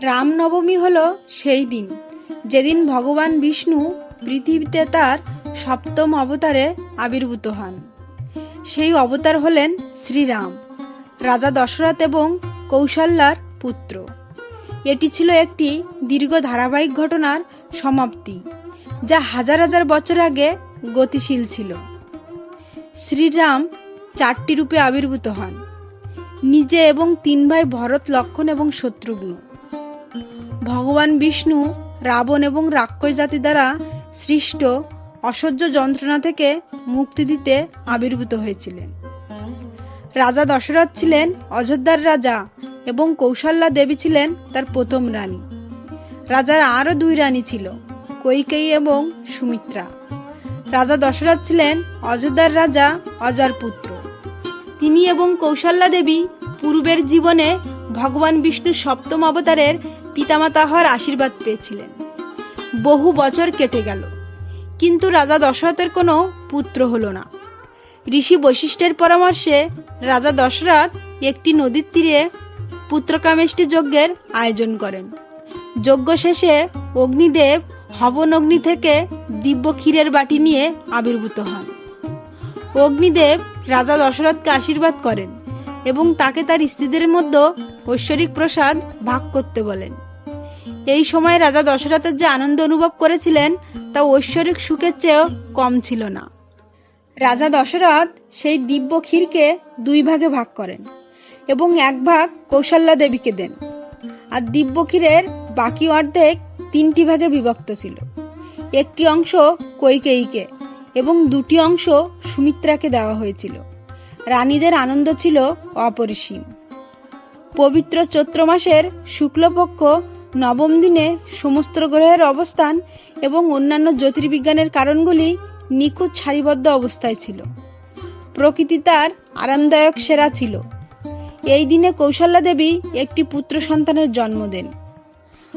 রামনবমী হল সেই দিন। যেদিন ভগবান বিষ্ণু পৃথিবীতে তার সপ্তম অবতারে আবির্ভূত হন। সেই অবতার হলেন শ্রীরাম, রাজা দশরথ এবং কৌশল্যার পুত্র। এটি ছিল একটি দীর্ঘ ধারাবাহিক ঘটনার সমাপ্তি, যা হাজার হাজার বছর আগে গতিশীল ছিল। শ্রীরাম চারটি রূপে আবির্ভূত হন, নিজে এবং তিন ভাই ভরত, লক্ষণ এবং শত্রুঘ্ন। ভগবান বিষ্ণু, রাবণ এবং রাক্ষস জাতি দ্বারা সৃষ্ট অসহ্য যন্ত্রণা থেকে মুক্তি দিতে আবির্ভূত হয়েছিলেন। রাজা দশরথ ছিলেন অযোধ্যার রাজা এবং কৌশল্যা দেবী ছিলেন তার প্রথম রানী। রাজার আরও দুই রানী ছিল, কৈকেয়ী এবং সুমিত্রা। রাজা দশরথ ছিলেন অযোধ্যার রাজা অজার পুত্র। তিনি এবং কৌশল্যা দেবী পূর্বের জীবনে ভগবান বিষ্ণুর সপ্তম অবতারের পিতামাতা হওয়ার আশীর্বাদ পেয়েছিলেন। বহু বছর কেটে গেল, কিন্তু রাজা দশরথের কোনো পুত্র হলো না। ঋষি বৈশিষ্ট্যের পরামর্শে রাজা দশরথ একটি নদীর তীরে পুত্রকামেষ্টি যজ্ঞের আয়োজন করেন। যজ্ঞ শেষে অগ্নিদেব হবন অগ্নি থেকে দিব্য ক্ষীরের বাটি নিয়ে আবির্ভূত হন। অগ্নিদেব রাজা দশরথকে আশীর্বাদ করেন এবং তাকে তার স্ত্রীদের মধ্যে ঐশ্বরিক প্রসাদ ভাগ করতে বলেন। এই সময় রাজা দশরথের যে আনন্দ অনুভব করেছিলেন, তা ঐশ্বরিক সুখের চেয়েও কম ছিল না। রাজা দশরথ সেই দিব্য ক্ষীরকে দুই ভাগে ভাগ করেন এবং এক ভাগ কৌশল্যা দেবীকে দেন। আর দিব্য ক্ষীরের বাকি অর্ধেক তিনটি ভাগে বিভক্ত ছিল। একটি অংশ কৈকেয়ীকে এবং দুটি অংশ সুমিত্রাকে দেওয়া হয়েছিল। রানীদের আনন্দ ছিল অপরিসীম। পবিত্র চৈত্র মাসের শুক্লপক্ষ নবম দিনে সমস্ত গ্রহের অবস্থান এবং অন্যান্য জ্যোতির্বিজ্ঞানের কারণগুলি নিখুঁত সারিবদ্ধ অবস্থায় ছিল। প্রকৃতি তার আরামদায়ক সেরা ছিল। এই দিনে কৌশল্যা দেবী একটি পুত্র সন্তানের জন্ম দেন।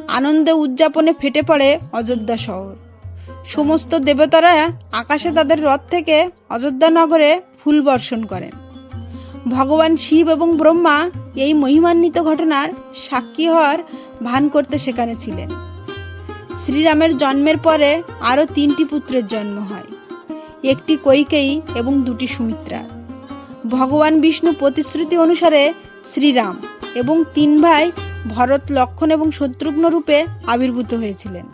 আনন্দে উদযাপনে ফেটে পড়ে অযোধ্যা শহর। সমস্ত দেবতারা আকাশে তাদের রথ থেকে অযোধ্যা নগরে ফুল বর্ষণ করেন। ভগবান শিব এবং ব্রহ্মা এই মহিমান্বিত ঘটনার সাক্ষী হওয়ার ভান করতে সেখানে ছিলেন। শ্রীরামের জন্মের পরে আরও তিনটি পুত্রের জন্ম হয়। একটি কৈকেয়ী এবং দুটি সুমিত্রা। ভগবান বিষ্ণু প্রতিশ্রুতি অনুসারে শ্রীরাম এবং তিন ভাই ভরত, লক্ষণ এবং শত্রুঘ্ন রূপে আবির্ভূত হয়েছিলেন।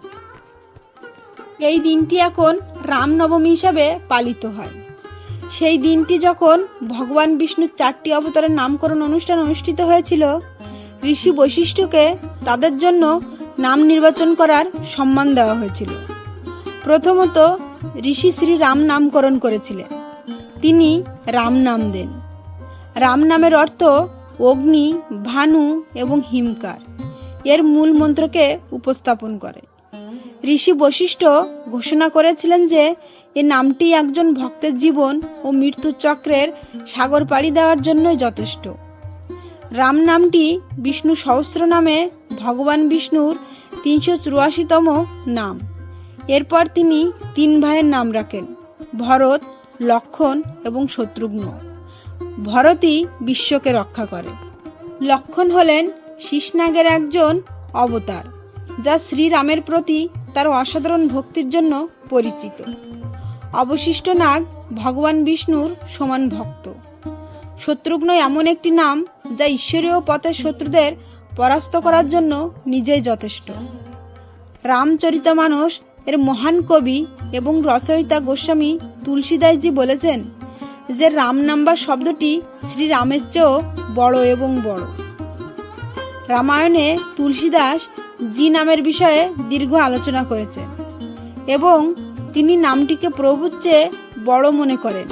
এই দিনটি এখন রামনবমী হিসাবে পালিত হয়। সেই দিনটি যখন ভগবান বিষ্ণুর চারটি অবতারের নামকরণ অনুষ্ঠান অনুষ্ঠিত হয়েছিল, ঋষি বৈশিষ্ট্যকে তাদের জন্য নাম নির্বাচন করার সম্মান দেওয়া হয়েছিল। প্রথমত, ঋষি শ্রী রাম নামকরণ করেছিলেন। তিনি রাম নাম দেন। রাম নামের অর্থ অগ্নি, ভানু এবং হিমকার। এর মূল মন্ত্রকে উপস্থাপন করে। ঋষি বৈশিষ্ট্য ঘোষণা করেছিলেন যে এ নামটি একজন ভক্তের জীবন ও মৃত্যু চক্রের সাগর পাড়ি দেওয়ার জন্যই যথেষ্ট। রাম নামটি বিষ্ণু সহস্র নামে ভগবান বিষ্ণুর তিনশো চুরাশিতম নাম। এরপর তিনি তিন ভাইয়ের নাম রাখেন, ভরত, লক্ষণ এবং শত্রুঘ্ন। ভরতই বিশ্বকে রক্ষা করে লক্ষণ হলেন শীষনাগের একজন অবতার, যা শ্রীরামের প্রতি তার অসাধারণ ভক্তির জন্য পরিচিত। অবশিষ্ট নাগ ভগবান বিষ্ণুর সমান ভক্ত। শত্রুঘ্ন এমন একটি নাম যা ঈশ্বরীয় পথের শত্রুদের পরাস্ত করার জন্য নিজেই যথেষ্ট। রামচরিতমানস এর মহান কবি এবং রচয়িতা গোস্বামী তুলসীদাসজি বলেছেন যে রাম নাম্বার শব্দটি শ্রীরামের চেয়েও বড় এবং বড়। রামায়ণে তুলসীদাস জি নামের বিষয়ে দীর্ঘ আলোচনা করেছেন এবং তিনি নামটিকে প্রভুর চেয়ে বড় মনে করেন।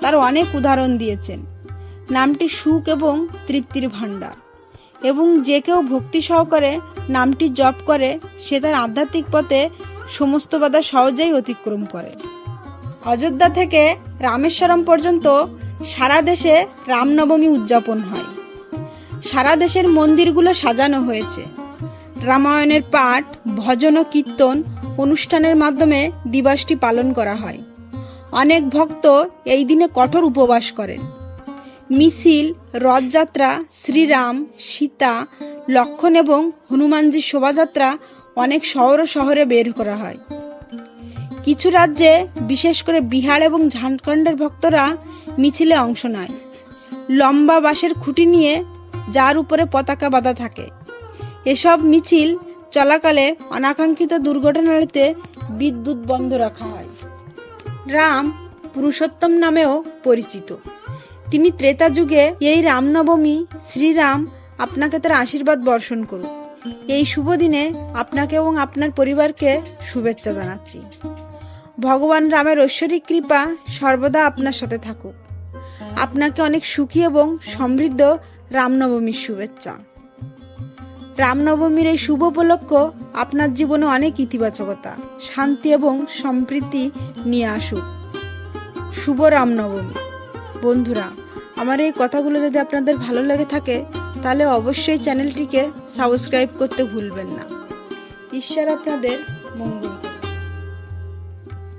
তার অনেক উদাহরণ দিয়েছেন। নামটি সুখ এবং তৃপ্তির ভাণ্ডার। এবং যে কেউ ভক্তি সহকারে নামটি জপ করে, সে তার আধ্যাত্মিক পথে সমস্ত বাধা সহজেই অতিক্রম করে। অযোধ্যা থেকে রামেশ্বরম পর্যন্ত সারা দেশে রামনবমী উদযাপন হয়। সারা দেশের মন্দিরগুলো সাজানো হয়েছে। রামায়ণের পাঠ, ভজন ও কীর্তন অনুষ্ঠানের মাধ্যমে দিবসটি পালন করা হয়। অনেক ভক্ত এই দিনে কঠোর উপবাস করেন। মিছিল, রথযাত্রা, শ্রীরাম, সীতা, লক্ষণ এবং হনুমানজির শোভাযাত্রা অনেক শহর ও শহরে বের করা হয়। কিছু রাজ্যে, বিশেষ করে বিহার এবং ঝাড়খণ্ডের ভক্তরা মিছিলে অংশ নেয়। লম্বা বাঁশের খুঁটি নিয়ে যার উপরে পতাকা বাঁধা থাকে। এসব মিছিল চলাকালে অনাকাঙ্ক্ষিত দুর্ঘটনাতে বিদ্যুৎ বন্ধ রাখা হয়। রাম পুরুষোত্তম নামেও পরিচিত। তিনি ত্রেতা যুগে এই রামনবমী শ্রীরাম আপনাকে তার আশীর্বাদ বর্ষণ করুন এই শুভ দিনে আপনাকে এবং আপনার পরিবারকে শুভেচ্ছা জানাচ্ছি। ভগবান রামের ঐশ্বরিক কৃপা সর্বদা আপনার সাথে থাকুক। আপনাকে অনেক সুখী এবং সমৃদ্ধ রামনবমীর শুভেচ্ছা। রামনবমীর এই শুভ উপলক্ষ আপনার জীবনে অনেক ইতিবাচকতা, শান্তি এবং সম্প্রীতি নিয়ে আসুক। শুভ রামনবমী। বন্ধুরা, আমার এই কথাগুলো যদি আপনাদের ভালো লেগে থাকে, তাহলে অবশ্যই চ্যানেলটিকে সাবস্ক্রাইব করতে ভুলবেন না। ঈশ্বর আপনাদের মঙ্গল।